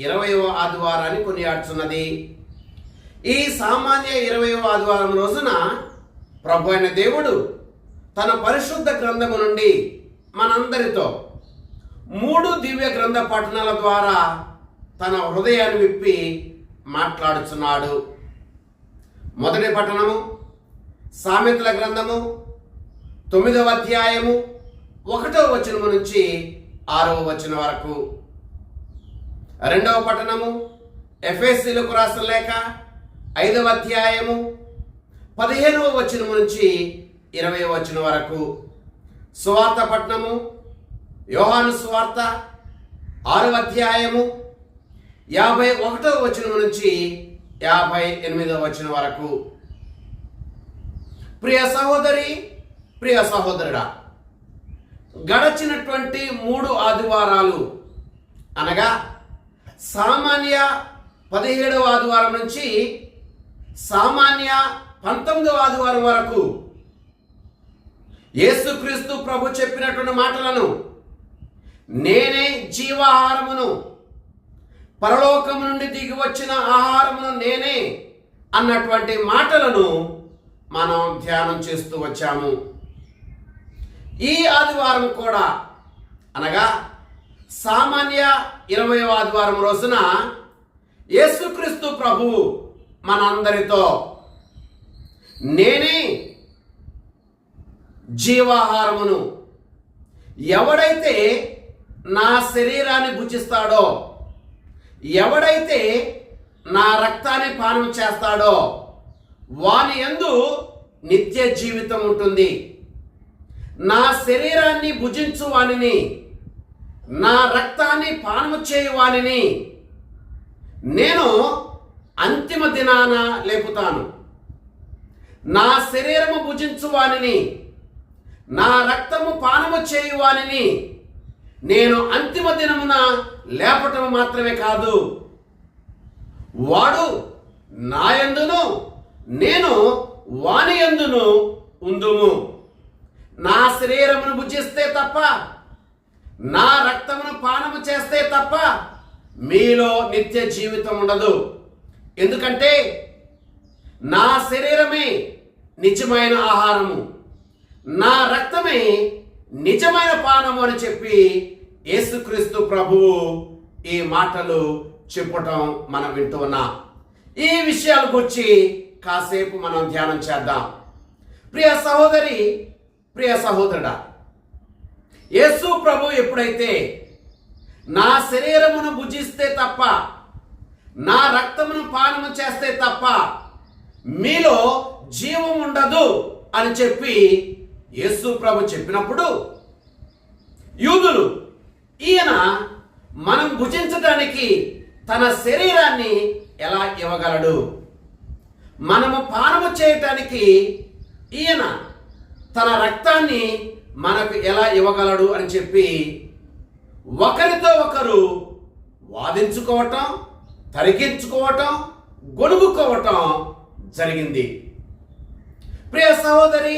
ఇరవయవ ఆదివారాన్ని కొనియాడుచున్నది ఈ సామాన్య ఇరవయవ ఆదివారం రోజున ప్రభు అయిన దేవుడు తన పరిశుద్ధ గ్రంథము నుండి మనందరితో మూడు దివ్య గ్రంథ పఠనాల ద్వారా తన హృదయాన్ని విప్పి మాట్లాడుచున్నాడు. మొదటి పఠనము సామెతల గ్రంథము తొమ్మిదవ అధ్యాయము ఒకటవ వచనము నుంచి ఆరవ వచనం వరకు. రెండవ పట్టణము ఎఫ్ఎస్సీలకు రాసిన లేఖ ఐదవ అధ్యాయము పదిహేనవ వచనం నుంచి ఇరవై వచనం వరకు. సువార్త పట్టణము యోహాను సువార్త ఆరవ అధ్యాయము యాభై ఒకటవ వచనం నుంచి యాభై ఎనిమిదవ వచనం వరకు. ప్రియ సహోదరి ప్రియ సహోదరుడా గడచినటువంటి మూడు ఆదివారాలు అనగా సామాన్య పదిహేడవ ఆదివారం నుంచి సామాన్య పంతొమ్మిదవ ఆదివారం వరకు యేసుక్రీస్తు ప్రభు చెప్పినటువంటి మాటలను నేనే జీవాహారమును పరలోకము నుండి దిగి వచ్చిన ఆహారమును నేనే అన్నటువంటి మాటలను మనం ధ్యానం చేస్తూ వచ్చాము. ఈ ఆదివారం కూడా అనగా సామాన్య ఇరవై ఆదివారం రోజున యేసుక్రీస్తు ప్రభువు మనందరితో నేనే జీవాహారమును ఎవడైతే నా శరీరాన్ని భుజిస్తాడో ఎవడైతే నా రక్తాన్ని పానం చేస్తాడో వాని యందు నిత్య జీవితం ఉంటుంది నా శరీరాన్ని భుజించు వానిని నా రక్తాన్ని పానము చేయువానిని నేను అంతిమ దినాన లేపుతాను. నా శరీరము భుజించు వానిని నా రక్తము పానము చేయువానిని నేను అంతిమ దినమున లేపటం మాత్రమే కాదు. వాడు నాయందును నేను వాని ఎందును ఉందుము. నా శరీరమును భుజిస్తే తప్ప నా రక్తమును పానము చేస్తే తప్ప మీలో నిత్య జీవితం ఉండదు. ఎందుకంటే నా శరీరమే నిజమైన ఆహారము. నా రక్తమే నిజమైన పానము అని చెప్పి యేసుక్రీస్తు ప్రభువు ఈ మాటలు చెప్పటం మనం వింటున్నాం ఈ విషయాల గురించి కాసేపు మనం ధ్యానం చేద్దాం. ప్రియ సహోదరి ప్రియ సహోదరుడా యేసు ప్రభు ఎప్పుడైతే నా శరీరమును భుజిస్తే తప్ప నా రక్తమును పానము చేస్తే తప్ప మీలో జీవం ఉండదు అని చెప్పి యేసు ప్రభు చెప్పినప్పుడు యూదులు ఈయన మనం భుజించడానికి తన శరీరాన్ని ఎలా ఇవ్వగలడు? మనము పానము చేయటానికి ఈయన తన రక్తాన్ని మనకు ఎలా ఇవ్వగలడు అని చెప్పి ఒకరితో ఒకరు వాదించుకోవటం తరిగించుకోవటం గొడుగుకోవటం జరిగింది. ప్రియ సహోదరి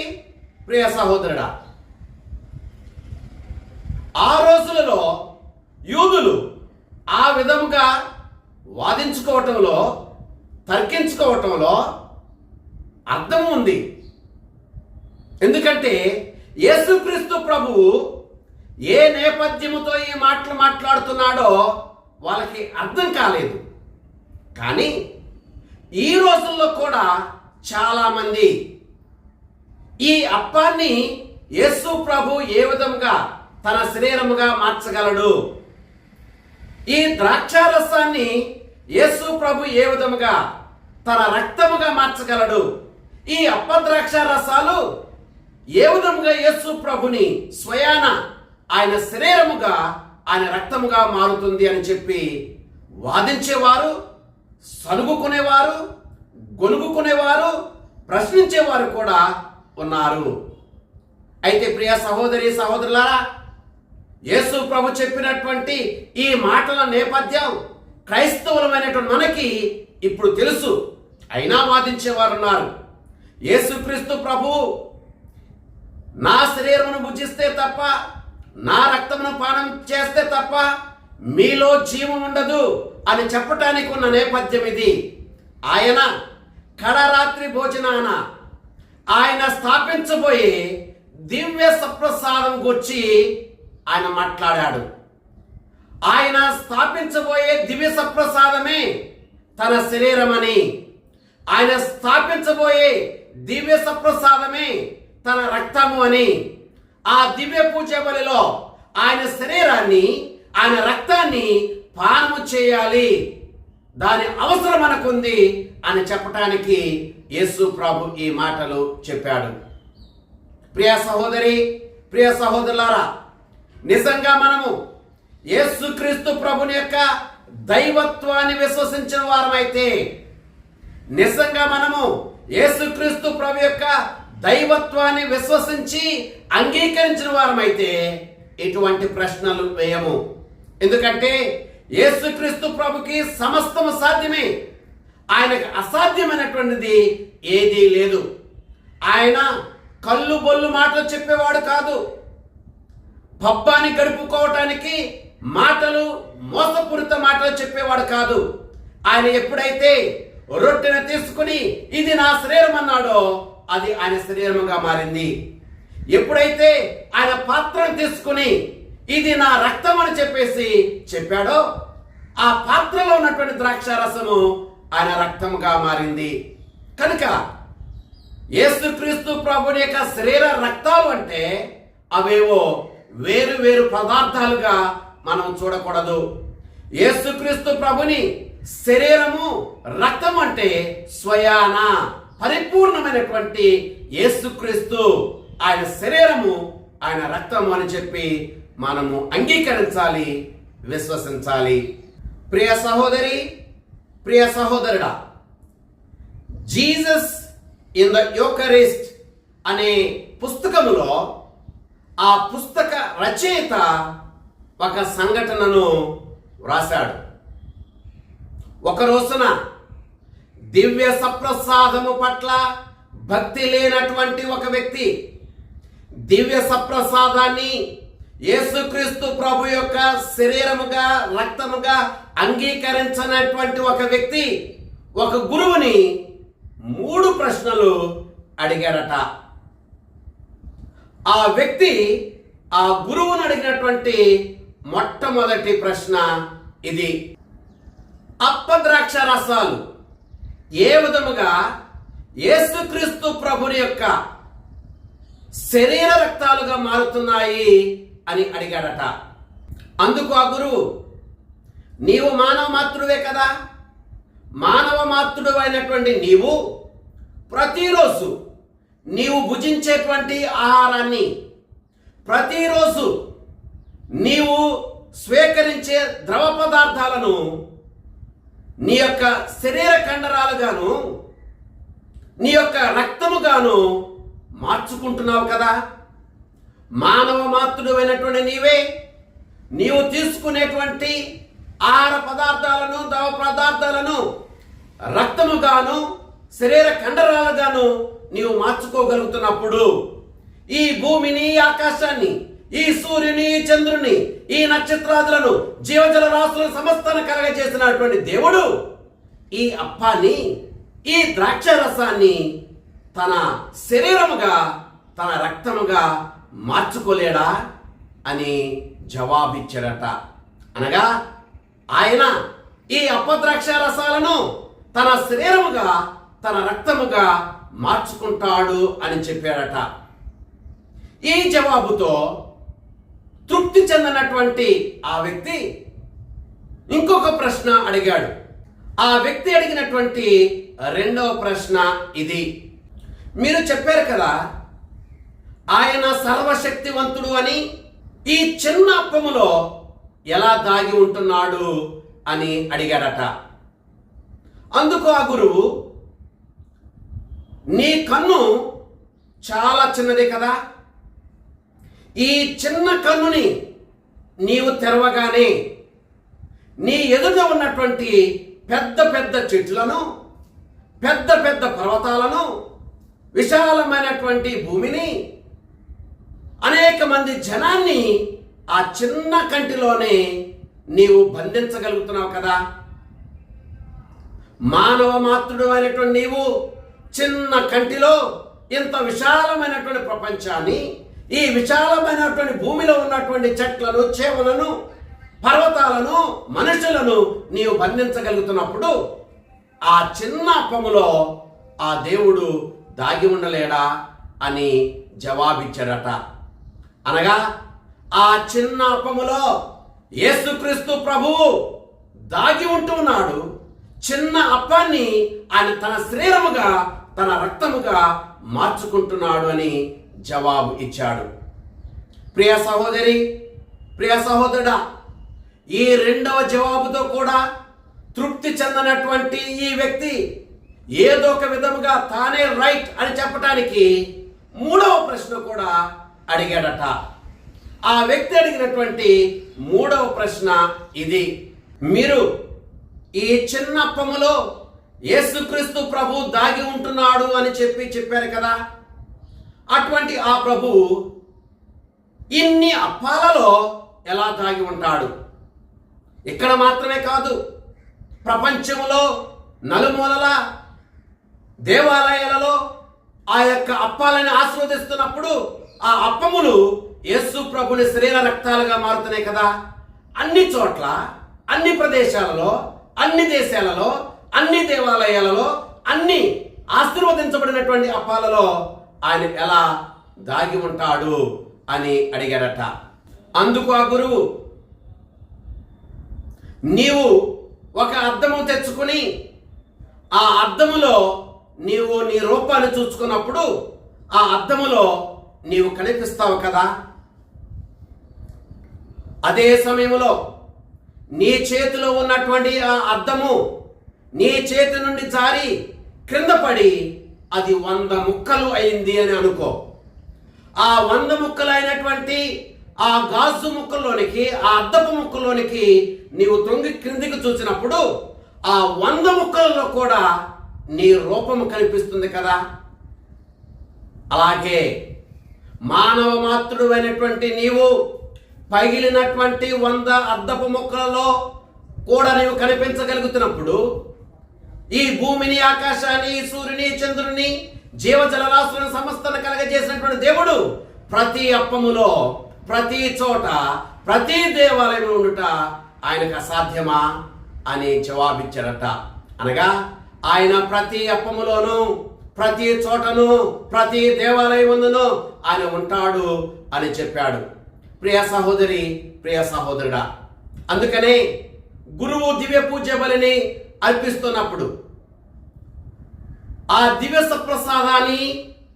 ప్రియ సహోదరుడా ఆ రోజులలో యూదులు ఆ విధముగా వాదించుకోవటంలో తర్కించుకోవటంలో అర్థం ఉంది. ఎందుకంటే యేసుక్రీస్తు ప్రభువు ఏ నేపథ్యముతో ఈ మాటలు మాట్లాడుతున్నాడో వాళ్ళకి అర్థం కాలేదు. కానీ ఈ రోజుల్లో కూడా చాలామంది ఈ అప్పాన్ని యేసు ప్రభు ఏ విధముగా తన శరీరముగా మార్చగలడు? ఈ ద్రాక్షారసాన్ని యేసు ప్రభు ఏ విధముగా తన రక్తముగా మార్చగలడు? ఈ అప్పద్రాక్ష రసాలు ఏ విధముగా యేసు ప్రభుని స్వయాన ఆయన శరీరముగా ఆయన రక్తముగా మారుతుంది అని చెప్పి వాదించేవారు సనుగుకునేవారు గొనుగుకునేవారు ప్రశ్నించేవారు కూడా ఉన్నారు. అయితే ప్రియ సహోదరి సహోదరులారా యేసు ప్రభు చెప్పినటువంటి ఈ మాటల నేపథ్యం క్రైస్తవులమైనటువంటి మనకి ఇప్పుడు తెలుసు. అయినా వాదించేవారు ఉన్నారు యేసుక్రీస్తు ప్రభు నా శరీరమును భుజిస్తే తప్ప నా రక్తమును పానం చేస్తే తప్ప మీలో జీవం ఉండదు అని చెప్పటానికి ఉన్న నేపథ్యం ఇది. ఆయన కడరాత్రి భోజనాన ఆయన స్థాపించబోయే దివ్య సప్రసాదం గురించి ఆయన మాట్లాడాడు. ఆయన స్థాపించబోయే దివ్య సప్రసాదమే తన శరీరమని. ఆయన స్థాపించబోయే దివ్య సప్రసాదమే తన రక్తము అని ఆ దివ్య పూజ బలిలో ఆయన శరీరాన్ని ఆయన రక్తాన్ని పానము చేయాలి. దాని అవసరం మనకుంది అని చెప్పటానికి యేసు ప్రభు ఈ మాటలు చెప్పాడు. ప్రియ సహోదరి ప్రియ సహోదరులారా నిజంగా మనము యేసుక్రీస్తు ప్రభుని యొక్క దైవత్వాన్ని విశ్వసించిన వారమైతే నిజంగా మనము యేసుక్రీస్తు ప్రభు యొక్క దైవత్వాన్ని విశ్వసించి అంగీకరించిన వారమైతే ఇటువంటి ప్రశ్నలు వేయము. ఎందుకంటే యేసుక్రీస్తు ప్రభుకి సమస్తము సాధ్యమే. ఆయనకు అసాధ్యమైనటువంటిది ఏదీ లేదు. ఆయన కళ్ళు బొల్లు మాటలు చెప్పేవాడు కాదు. పబ్బాన్ని గడుపుకోవటానికి మాటలు మోసపూరిత మాటలు చెప్పేవాడు కాదు. ఆయన ఎప్పుడైతే రొట్టెను తీసుకుని ఇది నా శరీరం అన్నాడో అది ఆయన శరీరముగా మారింది. ఎప్పుడైతే ఆయన పాత్రను తీసుకుని ఇది నా రక్తం అని చెప్పేసి చెప్పాడో ఆ పాత్రలో ఉన్నటువంటి ద్రాక్ష రసము ఆయన రక్తముగా మారింది. కనుక యేసుక్రీస్తు ప్రభుని యొక్క శరీర రక్తాలు అంటే అవేవో వేరు వేరు పదార్థాలుగా మనం చూడకూడదు. యేసుక్రీస్తు ప్రభుని శరీరము రక్తం అంటే స్వయాన. పరిపూర్ణమైనటువంటి యేసుక్రీస్తు ఆయన శరీరము ఆయన రక్తము అని చెప్పి మనము అంగీకరించాలి విశ్వసించాలి. ప్రియ సహోదరి ప్రియ సహోదరుడా జీసస్ ఇన్ ద యోకరిస్ట్ అనే పుస్తకములో ఆ పుస్తక రచయిత ఒక సంఘటనను వ్రాశాడు. ఒక రోజున దివ్య సప్రసాదము పట్ల భక్తి లేనటువంటి ఒక వ్యక్తి దివ్య సప్రసాదాన్ని యేసుక్రీస్తు ప్రభు యొక్క శరీరముగా రక్తముగా అంగీకరించినటువంటి ఒక వ్యక్తి ఒక గురువుని మూడు ప్రశ్నలు అడిగాడట ఆ వ్యక్తి ఆ గురువును అడిగినటువంటి మొట్టమొదటి ప్రశ్న ఇది. అప్పద్రాక్ష రసాలు. ఏ విధముగా యేసుక్రీస్తు ప్రభుని యొక్క శరీర రక్తాలుగా మారుతున్నాయి అని అడిగాడట. అందుకు ఆ గురువు నీవు మానవ మాతృవే కదా? మానవ మాతృడు అయినటువంటి నీవు ప్రతిరోజు నీవు భుజించేటువంటి ఆహారాన్ని ప్రతిరోజు నీవు స్వీకరించే ద్రవ పదార్థాలను నీ యొక్క శరీర కండరాలుగాను నీ యొక్క రక్తముగాను మార్చుకుంటున్నావు కదా. మానవ మాతృడు అయినటువంటి నీవే నీవు తీసుకునేటువంటి ఆహార పదార్థాలను ద్రవ పదార్థాలను రక్తముగాను శరీర కండరాలుగాను నీవు మార్చుకోగలుగుతున్నప్పుడు ఈ భూమిని ఆకాశాన్ని ఈ సూర్యుని ఈ చంద్రుని ఈ నక్షత్రాదులను జీవజల రాశుల సమస్తను కలగజేసినటువంటి దేవుడు ఈ అప్పాన్ని ఈ ద్రాక్ష రసాన్ని తన శరీరముగా తన రక్తముగా మార్చుకోలేడా అని జవాబిచ్చాడట. అనగా ఆయన ఈ అప్పద్రాక్ష రసాలను తన శరీరముగా తన రక్తముగా మార్చుకుంటాడు అని చెప్పాడట. ఈ జవాబుతో తృప్తి చెందినటువంటి ఆ వ్యక్తి ఇంకొక ప్రశ్న అడిగాడు. ఆ వ్యక్తి అడిగినటువంటి రెండవ ప్రశ్న ఇది. మీరు చెప్పారు కదా ఆయన సర్వశక్తివంతుడు అని ఈ చిన్న అప్పములో ఎలా దాగి ఉంటున్నాడు అని అడిగాడట. అందుకు ఆ గురువు నీ కన్ను చాలా చిన్నది కదా ఈ చిన్న కన్నుని నీవు తెరవగానే నీ ఎదుట ఉన్నటువంటి పెద్ద పెద్ద చెట్లను పెద్ద పెద్ద పర్వతాలను విశాలమైనటువంటి భూమిని అనేక మంది జనాన్ని ఆ చిన్న కంటిలోనే నీవు బంధించగలుగుతున్నావు కదా. మానవ మాతృడు అయినటువంటి నీవు చిన్న కంటిలో ఇంత విశాలమైనటువంటి ప్రపంచాన్ని ఈ విశాలమైనటువంటి భూమిలో ఉన్నటువంటి చెట్లను చేవలను పర్వతాలను మనుషులను నీవు బంధించగలుగుతున్నప్పుడు ఆ చిన్న అప్పములో ఆ దేవుడు దాగి ఉండలేడా అని జవాబిచ్చాడట. అనగా ఆ చిన్న అప్పములో యేసుక్రీస్తు ప్రభు దాగి ఉంటున్నాడు చిన్న అప్పాన్ని ఆయన తన శరీరముగా తన రక్తముగా మార్చుకుంటున్నాడు అని జవాబు ఇచ్చాడు. ప్రియ సహోదరి ప్రియ సహోదరుడా ఈ రెండవ జవాబుతో కూడా తృప్తి చెందనటువంటి ఈ వ్యక్తి ఏదో ఒక విధముగా తానే రైట్ అని చెప్పటానికి మూడవ ప్రశ్న కూడా అడిగాడట. ఆ వ్యక్తి అడిగినటువంటి మూడవ ప్రశ్న ఇది. మీరు ఈ చిన్న అప్పములో యేసుక్రీస్తు ప్రభు దాగి ఉంటున్నాడు అని చెప్పి చెప్పారు కదా? అటువంటి ఆ ప్రభు ఇన్ని అప్పాలలో ఎలా దాగి ఉంటాడు? ఇక్కడ మాత్రమే కాదు ప్రపంచంలో నలుమూలల దేవాలయాలలో ఆ యొక్క అప్పాలని ఆస్వాదిస్తున్నప్పుడు ఆ అప్పములు యేసు ప్రభుని శరీర రక్తాలుగా మారుతున్నాయి కదా. అన్ని చోట్ల అన్ని ప్రదేశాలలో అన్ని దేశాలలో అన్ని దేవాలయాలలో అన్ని ఆశీర్వదించబడినటువంటి అప్పాలలో ఆయన ఎలా దాగి ఉంటాడు అని అడిగాడట. అందుకు ఆ గురువు నీవు ఒక అద్దము తెచ్చుకుని ఆ అద్దములో నీవు నీ రూపాన్ని చూసుకున్నప్పుడు ఆ అద్దములో నీవు కనిపిస్తావు కదా. అదే సమయంలో నీ చేతిలో ఉన్నటువంటి ఆ అద్దము నీ చేతి నుండి జారి క్రింద పడి అది వంద ముక్కలు అయింది అని అనుకో. ఆ వంద ముక్కలు అయినటువంటి ఆ గాజు ముక్కల్లోనికి ఆ అద్దపు ముక్కల్లోనికి నీవు తొంగి క్రిందికి చూసినప్పుడు ఆ వంద ముక్కలలో కూడా నీ రూపము కనిపిస్తుంది కదా. అలాగే మానవ మాతృడు అయినటువంటి నీవు పగిలినటువంటి వంద అద్దపు ముక్కలలో కూడా నీవు కనిపించగలుగుతున్నప్పుడు ఈ భూమిని ఆకాశాన్ని సూర్యుని చంద్రుని జీవజలరాశులను సమస్తను కలగజేసినటువంటి దేవుడు ప్రతి అప్పములో ప్రతి చోట ప్రతి దేవాలయంలో ఉండుట ఆయనకు అసాధ్యమా అని జవాబిచ్చారట. అనగా ఆయన ప్రతి అప్పములోను ప్రతి చోటను ప్రతి దేవాలయముందును ఆయన ఉంటాడు అని చెప్పాడు. ప్రియ సహోదరి ప్రియ సహోదరుడా అందుకనే గురువు దివ్య పూజ బలిని అర్పిస్తున్నప్పుడు ఆ దివ్య సప్రసాదాన్ని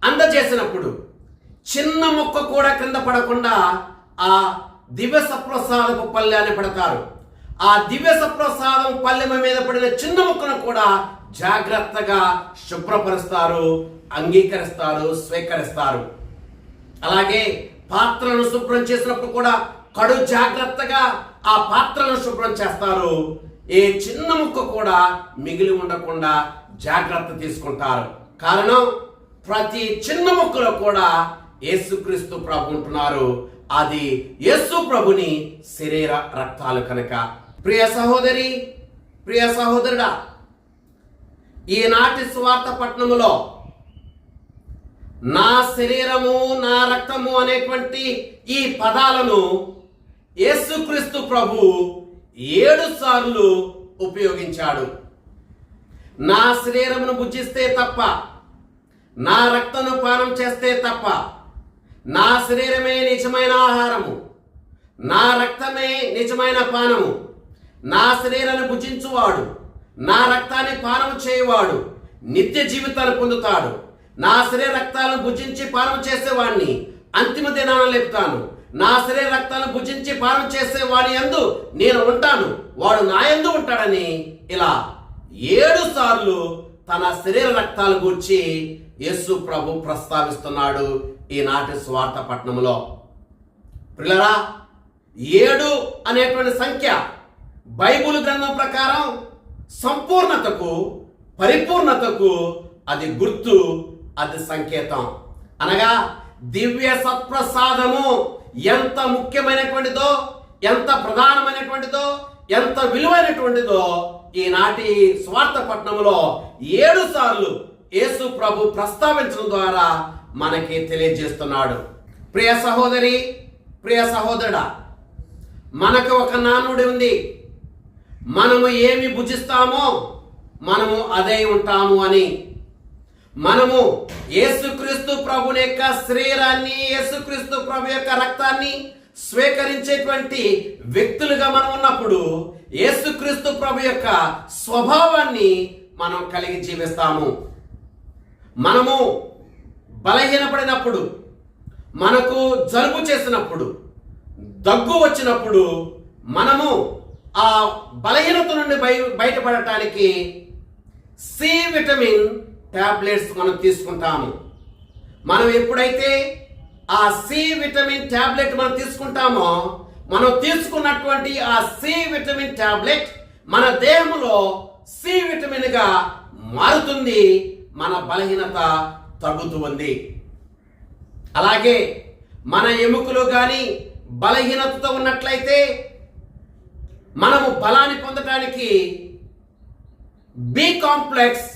అందజేసినప్పుడు చిన్న మొక్క కూడా క్రింద పడకుండా ఆ దివ్య సప్రసాదపు పల్లెని పడతారు. ఆ దివ్య సప్రసాదం పల్లెమ మీద పడిన చిన్న మొక్కను కూడా జాగ్రత్తగా శుభ్రపరుస్తారు అంగీకరిస్తారు స్వీకరిస్తారు. అలాగే పాత్రలను శుభ్రం చేసినప్పుడు కూడా కడు జాగ్రత్తగా ఆ పాత్రలను శుభ్రం చేస్తారు. ఏ చిన్న ముక్క కూడా మిగిలి ఉండకుండా జాగ్రత్త తీసుకుంటారు. కారణం ప్రతి చిన్న ముక్కలో కూడా యేసుక్రీస్తు ప్రభు ఉంటున్నారు. అది యేసు ప్రభుని శరీర రక్తాలు కనుక. ప్రియ సహోదరి ప్రియ సహోదరుడా ఈనాటి స్వార్థ పట్టణములో నా శరీరము నా రక్తము అనేటువంటి ఈ పదాలను యేసుక్రీస్తు ప్రభు ఏడు సార్లు ఉపయోగించాడు. నా శరీరమును భుజిస్తే తప్ప నా రక్తను పానం చేస్తే తప్ప నా శరీరమే నిజమైన ఆహారము నా రక్తమే నిజమైన పానము. నా శరీరాన్ని భుజించువాడు నా రక్తాన్ని పానం చేయువాడు నిత్య జీవితాన్ని పొందుతాడు. నా శరీర రక్తాలను భుజించి పానం చేసేవాడిని అంతిమ దినాన లేపుతాను. నా శరీర రక్తాలను భుజించి పానం చేసేవాడి వాడి యందు నేను ఉంటాను. వాడు నా యందు ఉంటాడని ఇలా ఏడు సార్లు తన శరీర రక్తాల గూర్చి యేసు ప్రభు ప్రస్తావిస్తున్నాడు ఈనాటి స్వార్థ పట్టణంలో పిల్లరా ఏడు అనేటువంటి సంఖ్య బైబుల్ గ్రంథం ప్రకారం సంపూర్ణతకు పరిపూర్ణతకు అది గుర్తు అది సంకేతం. అనగా దివ్య సత్ప్రసాదము ఎంత ముఖ్యమైనటువంటిదో ఎంత ప్రధానమైనటువంటిదో ఎంత విలువైనటువంటిదో ఈనాటి స్వార్థ పట్టణంలో ఏడు సార్లు యేసు ప్రభు ప్రస్తావించడం ద్వారా మనకి తెలియజేస్తున్నాడు. ప్రియ సహోదరి ప్రియ సహోదరుడా మనకు ఒక నానుడి ఉంది. మనము ఏమి భుజిస్తామో మనము అదే ఉంటాము అని. మనము యేసుక్రీస్తు ప్రభుని యొక్క శరీరాన్ని యేసుక్రీస్తు ప్రభు యొక్క రక్తాన్ని స్వీకరించేటువంటి వ్యక్తులుగా మనం ఉన్నప్పుడు యేసుక్రీస్తు ప్రభు యొక్క స్వభావాన్ని మనం కలిగి జీవిస్తాము. మనము బలహీనపడినప్పుడు మనకు జలుబు చేసినప్పుడు దగ్గు వచ్చినప్పుడు మనము ఆ బలహీనత నుండి బయ బయటపడటానికి సి విటమిన్ ట్యాబ్లెట్స్ మనం తీసుకుంటాము. మనం ఎప్పుడైతే ఆ సి విటమిన్ ట్యాబ్లెట్ మనం తీసుకుంటామో మనం తీసుకున్నటువంటి ఆ సి విటమిన్ టాబ్లెట్ మన దేహంలో సి విటమిన్గా మారుతుంది మన బలహీనత తగ్గుతుంది అలాగే మన ఎముకలు కానీ బలహీనతతో ఉన్నట్లయితే మనము బలాన్ని పొందడానికి బి కాంప్లెక్స్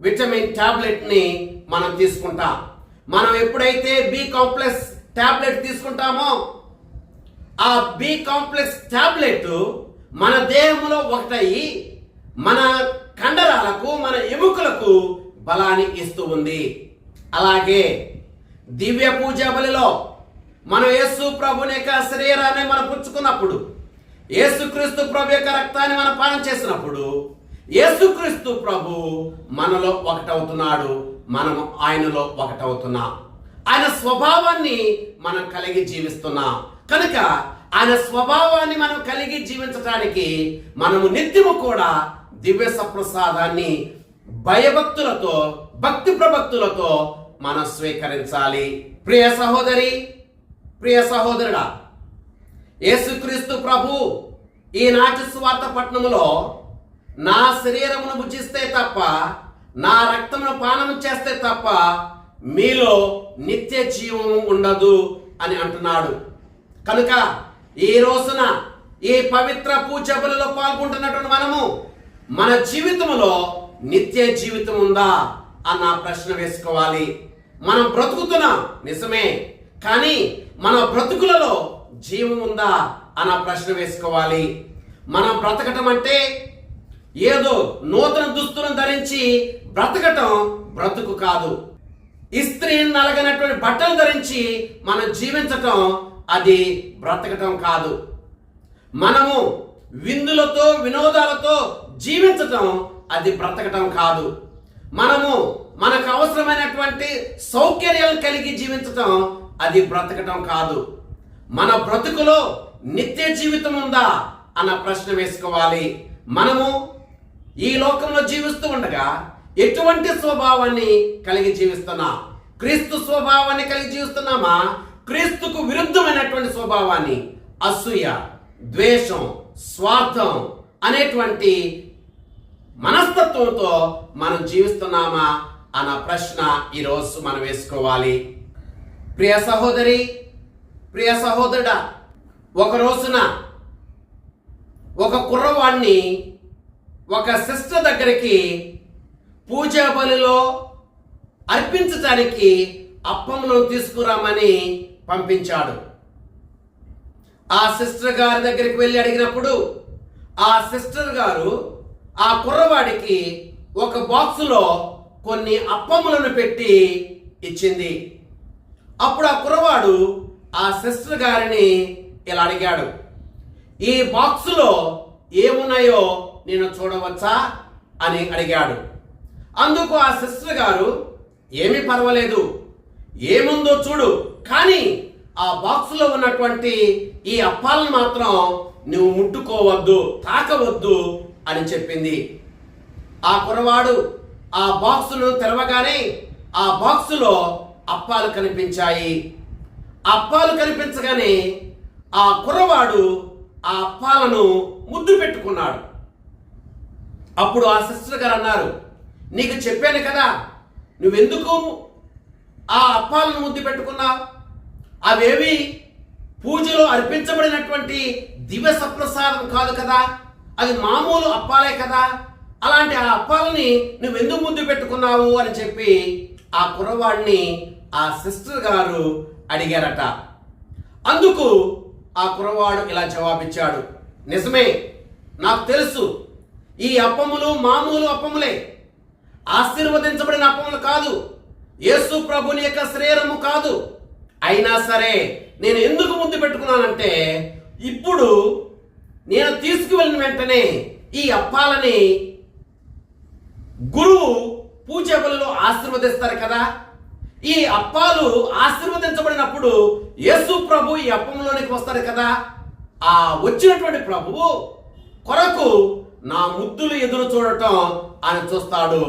విటమిన్ టాబ్లెట్ని మనం తీసుకుంటాం. మనం ఎప్పుడైతే బి కాంప్లెక్స్ టాబ్లెట్ తీసుకుంటామో ఆ బి కాంప్లెక్స్ టాబ్లెట్ మన దేహంలో ఒకటయి మన కండరాలకు మన ఎముకలకు బలాన్ని ఇస్తూ ఉంది. అలాగే దివ్య పూజ బలిలో మనం యేసు ప్రభుని యొక్క శరీరాన్ని మనం పుచ్చుకున్నప్పుడు యేసుక్రీస్తు ప్రభు యొక్క రక్తాన్ని మనం పానం చేసినప్పుడు యేసుక్రీస్తు ప్రభు మనలో ఒకటవుతున్నాడు మనం ఆయనలో ఒకటవుతున్నాం. ఆయన స్వభావాన్ని మనం కలిగి జీవిస్తున్నాం. కనుక ఆయన స్వభావాన్ని మనం కలిగి జీవించడానికి మనము నిత్యము కూడా దివ్య సప్రసాదాన్ని భయభక్తులతో భక్తి ప్రభక్తులతో మనం స్వీకరించాలి. ప్రియ సహోదరి ప్రియ సహోదరుడా యేసుక్రీస్తు ప్రభు ఈనాటి స్వార్థ పట్టణములో నా శరీరమును భుజిస్తే తప్ప నా రక్తమును పానం చేస్తే తప్ప మీలో నిత్య జీవము ఉండదు అని అంటున్నాడు. కనుక ఈ రోజున ఈ పవిత్ర పూజ బలిలో పాల్గొంటున్నటువంటి మనము మన జీవితంలో నిత్య జీవితం ఉందా అన్న ప్రశ్న వేసుకోవాలి. మనం బ్రతుకుతున్నాం నిజమే కానీ మన బ్రతుకులలో జీవం ఉందా అన్న ప్రశ్న వేసుకోవాలి. మనం బ్రతకటం అంటే ఏదో నూతన దుస్తులను ధరించి బ్రతకటం బ్రతుకు కాదు. ఇస్త్రీ నలగనటువంటి బట్టలు ధరించి మనం జీవించటం అది బ్రతకటం కాదు. మనము విందులతో వినోదాలతో జీవించటం అది బ్రతకటం కాదు. మనము మనకు అవసరమైనటువంటి సౌకర్యాలు కలిగి జీవించటం అది బ్రతకటం కాదు. మన బ్రతుకులో నిత్య జీవితం ఉందా అన్న ప్రశ్న వేసుకోవాలి. మనము ఈ లోకంలో జీవిస్తూ ఉండగా ఎటువంటి స్వభావాన్ని కలిగి జీవిస్తున్నా? క్రీస్తు స్వభావాన్ని కలిగి జీవిస్తున్నామా? క్రీస్తుకు విరుద్ధమైనటువంటి స్వభావాన్ని అసూయ ద్వేషం స్వార్థం అనేటువంటి మనస్తత్వంతో మనం జీవిస్తున్నామా అన్న ప్రశ్న ఈరోజు మనం వేసుకోవాలి. ప్రియ సహోదరి ప్రియ సహోదరుడా ఒక రోజున ఒక కుర్రవాణ్ణి ఒక సిస్టర్ దగ్గరికి పూజా బలిలో అర్పించటానికి అప్పములను తీసుకురామని పంపించాడు. ఆ సిస్టర్ గారి దగ్గరికి వెళ్ళి అడిగినప్పుడు ఆ సిస్టర్ గారు ఆ కుర్రవాడికి ఒక బాక్సులో కొన్ని అప్పములను పెట్టి ఇచ్చింది. అప్పుడు ఆ కుర్రవాడు ఆ సిస్టర్ గారిని ఇలా అడిగాడు ఈ బాక్సులో ఏమున్నాయో నేను చూడవచ్చా? అని అడిగాడు. అందుకు ఆ సిస్టర్ గారు ఏమీ పర్వాలేదు. ఏముందో చూడు. కానీ ఆ బాక్సులో ఉన్నటువంటి ఈ అప్పాలను మాత్రం నువ్వు ముట్టుకోవద్దు తాకవద్దు అని చెప్పింది. ఆ కురవాడు ఆ బాక్సును తెరవగానే ఆ బాక్సులో అప్పాలు కనిపించాయి. అప్పాలు కనిపించగానే ఆ కుర్రవాడు ఆ అప్పాలను ముద్దు పెట్టుకున్నాడు. అప్పుడు ఆ సిస్టర్ గారు అన్నారు నీకు చెప్పాను కదా నువ్వెందుకు ఆ అప్పాలను ముద్దు పెట్టుకున్నావు? అవేవి పూజలో అర్పించబడినటువంటి దివ్య సప్రసాదం కాదు కదా? అది మామూలు అప్పాలే కదా? అలాంటి ఆ అప్పాలని నువ్వెందుకు ముద్దు పెట్టుకున్నావు అని చెప్పి ఆ కుర్రవాడిని ఆ సిస్టర్ గారు అడిగారట. అందుకు ఆ కుర్రవాడు ఇలా జవాబిచ్చాడు. నిజమే నాకు తెలుసు ఈ అప్పములు మామూలు అప్పములే. ఆశీర్వదించబడిన అప్పములు కాదు యేసు ప్రభుని యొక్క శరీరము కాదు. అయినా సరే నేను ఎందుకు ముందు పెట్టుకున్నానంటే ఇప్పుడు నేను తీసుకువెళ్ళిన వెంటనే ఈ అప్పాలని గురువు పూజ ఆశీర్వదిస్తారు కదా. ఈ అప్పాలు ఆశీర్వదించబడినప్పుడు యేసు ప్రభు ఈ అప్పంలోనికి వస్తారు కదా. ఆ వచ్చినటువంటి ప్రభువు కొరకు నా ముద్దులు ఎదురు చూడటం ఆయన చూస్తాడు.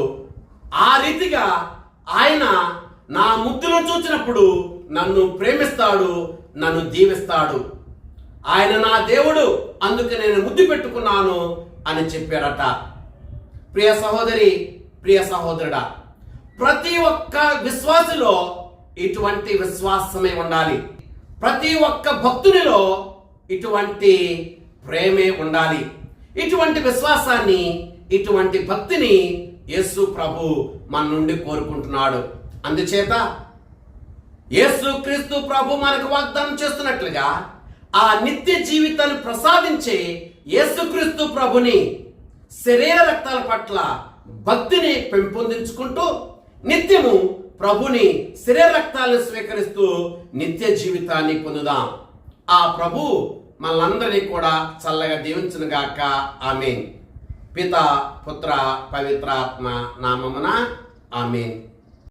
ఆ రీతిగా ఆయన నా ముద్దులు చూచినప్పుడు నన్ను ప్రేమిస్తాడు నన్ను దీవిస్తాడు. ఆయన నా దేవుడు అందుకే నేను ముద్దు పెట్టుకున్నాను అని చెప్పారట ప్రియ సహోదరి ప్రియ సహోదరుడా ప్రతి ఒక్క విశ్వాసులో ఇటువంటి విశ్వాసమే ఉండాలి. ప్రతి ఒక్క భక్తునిలో ఇటువంటి ప్రేమే ఉండాలి. ఇటువంటి విశ్వాసాన్ని ఇటువంటి భక్తిని యేసు ప్రభు మన నుండి కోరుకుంటున్నాడు. అందుచేత యేసు క్రీస్తు ప్రభు మనకు వాగ్దానం చేస్తున్నట్లుగా ఆ నిత్య జీవితాన్ని ప్రసాదించే యేసుక్రీస్తు ప్రభుని శరీర రక్తాల పట్ల భక్తిని పెంపొందించుకుంటూ నిత్యము ప్రభుని శరీర రక్తాలను స్వీకరిస్తూ నిత్య జీవితాన్ని పొందుదాం. ఆ ప్రభు మనందరినీ కూడా చల్లగా దీవించునుగాక ఆమెన్. పిత పుత్ర పవిత్రాత్మ నామమున ఆమెన్.